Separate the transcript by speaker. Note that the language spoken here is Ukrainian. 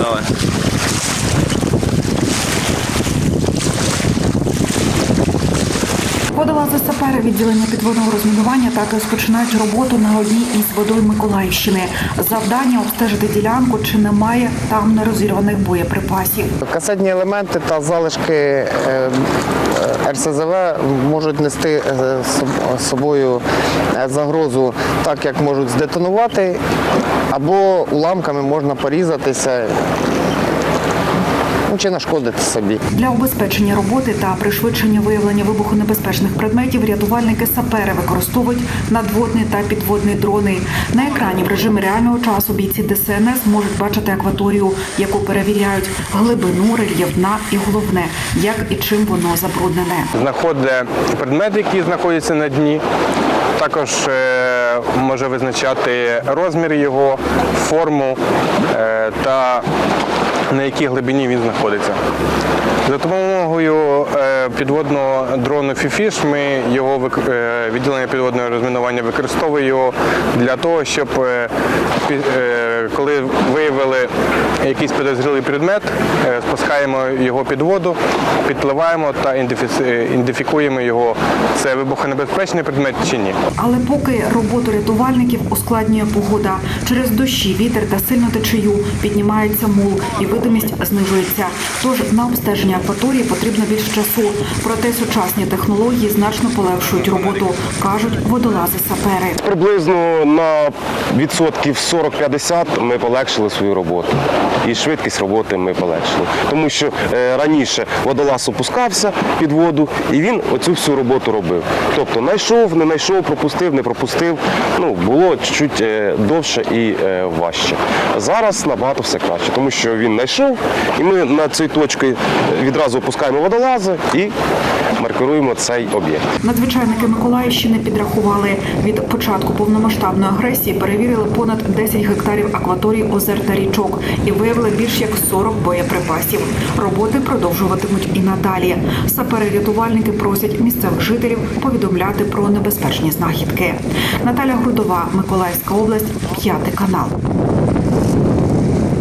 Speaker 1: Давай.
Speaker 2: Водолази сапери відділення підводного розмінування так розпочинають роботу на одній із водойм Миколаївщини. Завдання обстежити ділянку, чи немає там нерозірваних боєприпасів.
Speaker 3: Касетні елементи та залишки е, е, РСЗВ можуть нести з собою е, загрозу, так як можуть здетонувати, або уламками можна порізатися чи нашкодити собі.
Speaker 2: Для убезпечення роботи та пришвидшення виявлення вибухонебезпечних предметів рятувальники сапери використовують надводний та підводний дрони. На екрані в режимі реального часу бійці ДСНС можуть бачити акваторію, яку перевіряють глибину, рельєф дна і головне, як і чим воно забруднене.
Speaker 4: знаходить предмети, які знаходяться на дні. Також е, може визначати розмір його, форму е, та на якій глибині він знаходиться. За допомогою е, підводного дрону Фіфіш ми його е, відділення підводного розмінування використовуємо для того, щоб е, коли виявили якийсь підозрілий предмет, е, спускаємо його під воду, підпливаємо та ідентифікуємо його. Це вибухонебезпечний предмет чи ні.
Speaker 2: Але поки роботу рятувальників ускладнює погода. Через дощі, вітер та сильну течію піднімається мул і видимість знижується. Тож на обстеження акваторії потрібно більше часу. Проте сучасні технології значно полегшують роботу, кажуть водолази-сапери.
Speaker 5: Приблизно на відсотків 40-50 ми полегшили свою роботу. І швидкість роботи ми полегшили. Тому що е, раніше водолаз опускався під воду і він оцю всю роботу робив. Тобто знайшов, не знайшов, пропустив, не пропустив. Ну, було чуть е, довше і е, важче. Зараз набагато все краще, тому що він знайшов, і ми на цій точці відразу опускаємо водолази і маркируємо цей об'єкт.
Speaker 2: Надзвичайники Миколаївщини підрахували від початку повномасштабної агресії перевірили понад 10 гектарів акваторій озер та річок і виявили більш як 40 боєприпасів. Роботи продовжуватимуть і надалі. Сапери-рятувальники просять місцевих жителів повідомляти про небезпечні знахідки. Наталя Грудова, Миколаївська область, п'ятий канал.